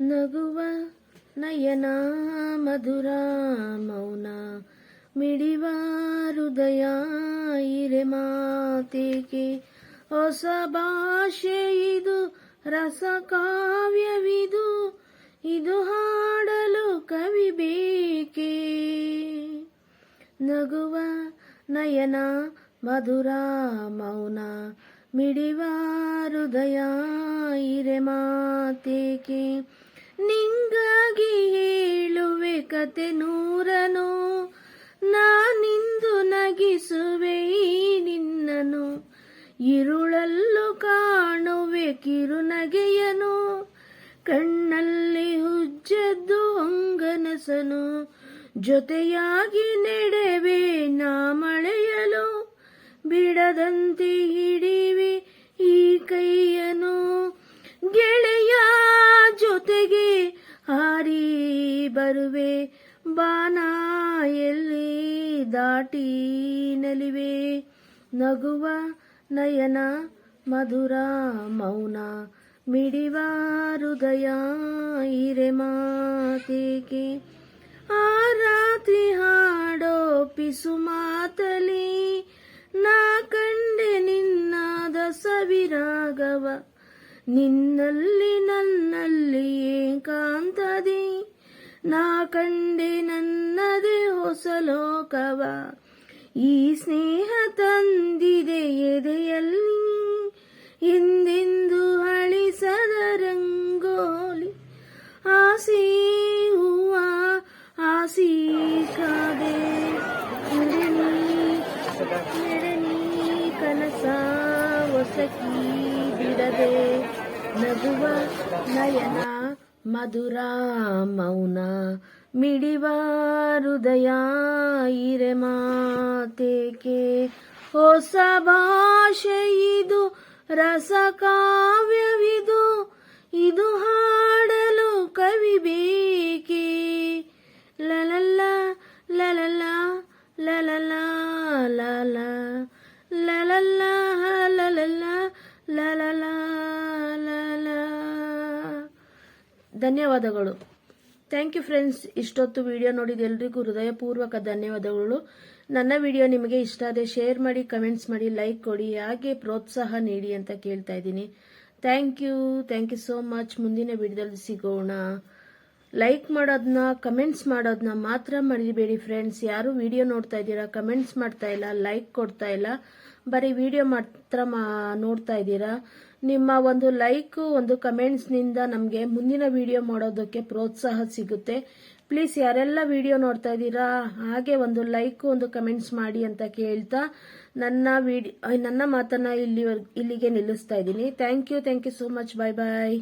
ನಗುವ ನಯನ ಮಧುರ ಮೌನ ಮಿಡಿವ ಹೃದಯ ಇರೆ ಮಾತೇಕೆ ಹೊಸ ಭಾಷೆ ಇದು, ರಸ ಕಾವ್ಯವಿದು, ಇದು ಹಾಡಲು ಕವಿ ಬೇಕೆ? ನಗುವ ನಯನ ಮಧುರ ಮೌನ ಮಿಡಿವ ಹೃದಯ ಇರೆ ಮಾತೇಕೆ ನಿಂಗಾಗಿ ಹೇಳುವೆ ಕತೆ ನೂರನು. ನಾನಿಂದು ನಗಿಸುವೆ ನಿನ್ನನು. ಇರುಳಲ್ಲೂ ಕಾಣುವೆ ಕಿರುನಗೆಯನು. ಕಣ್ಣಲ್ಲಿ ಹುಜ್ಜದ್ದು ಅಂಗನಸನು ಜೊತೆಯಾಗಿ ನೆಡೆವೆ ನಾ ಮಳೆಯಲು. ಬಿಡದಂತೆ ಬರುವೆ ಬಾನ ಎಲ್ಲಿ ದಾಟಿ ನಲಿವೆ. ನಗುವ ನಯನ ಮಧುರ ಮೌನ, ಮಿಡಿವ ಹೃದಯ ಇರೆ ಮಾತೇಕೆ ಆ ರಾತ್ರಿ ಹಾಡೋ ಪಿಸು ಮಾತಲಿ ನಾ ಕಂಡೆ ನಿನ್ನಾದ ಸವಿರಾಗವ. ನಿನ್ನಲ್ಲಿ ನಾ ಕಂಡೆ ನನ್ನದೆ ಹೊಸ ಲೋಕವ. ಈ ಸ್ನೇಹ ತಂದಿದೆ ಎದೆಯಲ್ಲಿ. ಹಿಂದೆಂದು ಅಳಿಸದ ರಂಗೋಲಿ. ಆಸಿ ಹೂವ ಆಸಿ ಕಾದೆ. ಕನಸ ಹೊಸಕಿ ಬಿಡದೆ ನಗುವ ನಯನ ಮಧುರ ಮೌನ ಮಿಡಿವ ಹೃದಯ ಇರೆ ಮಾತೇಕೆ? ಹೊಸ ಭಾಷೆ ಇದು, ರಸ ಕಾವ್ಯವಿದು, ಇದು ಹಾಡಲು ಕವಿ ಬೇಕೆ? ಲಲಲ್ಲ ಲಲಲ್ಲ ಲಲಲ್ಲ, ಲಲ, ಲಲಲ್ಲ ಲಲಲ್ಲ ಲಲಲ ಲಲ ಧನ್ಯವಾದಗಳು. ಥ್ಯಾಂಕ್ ಯು ಫ್ರೆಂಡ್ಸ್ ಇಷ್ಟೊತ್ತು ವಿಡಿಯೋ ನೋಡಿದ ಎಲ್ರಿಗೂ ಹೃದಯಪೂರ್ವಕ ಧನ್ಯವಾದಗಳು. ನನ್ನ ವಿಡಿಯೋ ನಿಮಗೆ ಇಷ್ಟ ಆದರೆ ಶೇರ್ ಮಾಡಿ ಕಮೆಂಟ್ಸ್ ಮಾಡಿ ಲೈಕ್ ಕೊಡಿ, ಹಾಗೆ ಪ್ರೋತ್ಸಾಹ ನೀಡಿ ಅಂತ ಕೇಳ್ತಾ ಇದ್ದೀನಿ. Thank you thank you so much ಮುಂದಿನ ವಿಡಿಯೋದಲ್ಲಿ ಸಿಗೋಣ. ಲೈಕ್ ಮಾಡೋದನ್ನ ಕಮೆಂಟ್ಸ್ ಮಾಡೋದನ್ನ ಮಾತ್ರ ಮರಿಬೇಡಿ ಫ್ರೆಂಡ್ಸ್ ಯಾರು ವಿಡಿಯೋ ನೋಡ್ತಾ ಇದ್ದೀರಾ ಕಮೆಂಟ್ಸ್ ಮಾಡ್ತಾ ಇಲ್ಲ ಲೈಕ್ ಕೊಡ್ತಾ ಇಲ್ಲ, ಬರೀ ವಿಡಿಯೋ ಮಾತ್ರ ನೋಡ್ತಾ ಇದ್ದೀರಾ? ನಿಮ್ಮ ಒಂದು ಲೈಕ್ ಒಂದು ಕಮೆಂಟ್ಸ್ನಿಂದ ನಮಗೆ ಮುಂದಿನ ವಿಡಿಯೋ ಮಾಡೋದಕ್ಕೆ ಪ್ರೋತ್ಸಾಹ ಸಿಗುತ್ತೆ. ಪ್ಲೀಸ್ ಯಾರೆಲ್ಲ ವಿಡಿಯೋ ನೋಡ್ತಾ ಇದ್ದೀರಾ, ಹಾಗೆ ಒಂದು ಲೈಕ್ ಒಂದು ಕಮೆಂಟ್ಸ್ ಮಾಡಿ ಅಂತ ಕೇಳ್ತಾ ನನ್ನ ವಿಡಿಯೋ ನನ್ನ ಮಾತನ್ನ ಇಲ್ಲಿ ಇಲ್ಲಿಗೆ ನಿಲ್ಲಿಸ್ತಾ ಇದ್ದೀನಿ. Thank you thank you so much bye bye